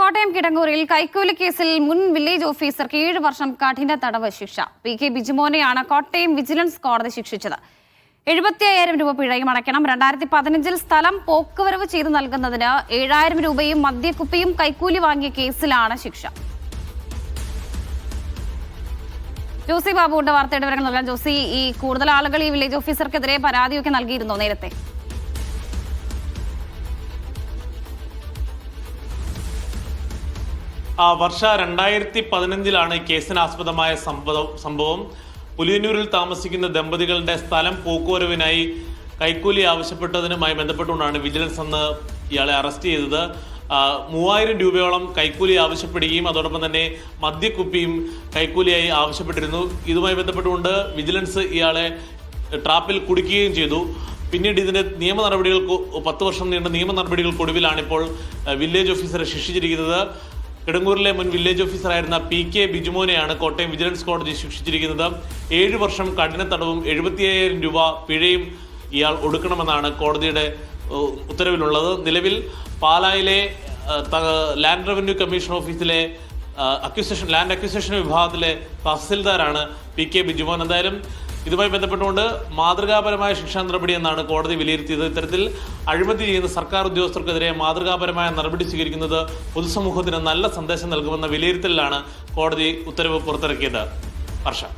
കോട്ടയം കിടങ്ങൂരിൽ കൈക്കൂലി കേസിൽ മുൻ വില്ലേജ് ഓഫീസർക്ക് ഏഴ് വർഷം കഠിന തടവ് ശിക്ഷ. പി കെ ബിജുമോനെയാണ് കോട്ടയം വിജിലൻസ് കോടതി ശിക്ഷിച്ചത്. എഴുപത്തി അയ്യായിരം രൂപ പിഴയും അടയ്ക്കണം. രണ്ടായിരത്തി പതിനഞ്ചിൽ സ്ഥലം പോക്കുവരവ് ചെയ്തു നൽകുന്നതിന് ഏഴായിരം രൂപയും മദ്യക്കുപ്പിയും കൈക്കൂലി വാങ്ങിയ കേസിലാണ് ശിക്ഷ. ജോസി ബാബുവിന്റെ വാർത്തയുടെ വിവരങ്ങൾ നൽകാൻ ജോസി ഈ കൂടുതൽ ആളുകൾ ഈ വില്ലേജ് ഓഫീസർക്കെതിരെ പരാതിയൊക്കെ നൽകിയിരുന്നോ നേരത്തെ? വർഷ രണ്ടായിരത്തി പതിനഞ്ചിലാണ് കേസിനാസ്പദമായ സംഭവം സംഭവം. പുലിയന്നൂരിൽ താമസിക്കുന്ന ദമ്പതികളുടെ സ്ഥലം പോക്കുവരവിനായി കൈക്കൂലി ആവശ്യപ്പെട്ടതിനുമായി ബന്ധപ്പെട്ടുകൊണ്ടാണ് വിജിലൻസ് അന്ന് ഇയാളെ അറസ്റ്റ് ചെയ്തത്. മൂവായിരം രൂപയോളം കൈക്കൂലി ആവശ്യപ്പെടുകയും അതോടൊപ്പം തന്നെ മദ്യക്കുപ്പിയും കൈക്കൂലിയായി ആവശ്യപ്പെട്ടിരുന്നു. ഇതുമായി ബന്ധപ്പെട്ടുകൊണ്ട് വിജിലൻസ് ഇയാളെ ട്രാപ്പിൽ കുടുക്കുകയും ചെയ്തു. പിന്നീട് ഇതിന്റെ നിയമ നടപടികൾക്ക് പത്ത് വർഷം നീണ്ട നിയമ നടപടികൾക്കൊടുവിലാണ് ഇപ്പോൾ ആ, വില്ലേജ് ഓഫീസറെ ശിക്ഷിച്ചിരിക്കുന്നത്. കിടങ്ങൂരിലെ മുൻ വില്ലേജ് ഓഫീസറായിരുന്ന പി കെ ബിജുമോനെയാണ് കോട്ടയം വിജിലൻസ് കോടതി ശിക്ഷിച്ചിരിക്കുന്നത്. ഏഴു വർഷം കഠിന തടവും എഴുപത്തിയ്യായിരം രൂപ പിഴയും ഇയാൾ ഒടുക്കണമെന്നാണ് കോടതിയുടെ ഉത്തരവിലുള്ളത്. നിലവിൽ പാലായിലെ ലാൻഡ് റവന്യൂ കമ്മീഷൻ ഓഫീസിലെ അക്യുസേഷൻ ലാൻഡ് അക്വിസേഷൻ വിഭാഗത്തിലെ തഹസിൽദാരാണ് പി കെ ബിജുമോൻ. എന്തായാലും ഇതുമായി ബന്ധപ്പെട്ടുകൊണ്ട് മാതൃകാപരമായ ശിക്ഷാ നടപടി എന്നാണ് കോടതി വിലയിരുത്തിയത്. ഇത്തരത്തിൽ അഴിമതി ചെയ്യുന്ന സർക്കാർ ഉദ്യോഗസ്ഥർക്കെതിരെ മാതൃകാപരമായ നടപടി സ്വീകരിക്കുന്നത് പൊതുസമൂഹത്തിന് നല്ല സന്ദേശം നൽകുമെന്ന വിലയിരുത്തലിലാണ് കോടതി ഉത്തരവ് പുറത്തിറക്കിയത്. വർഷം.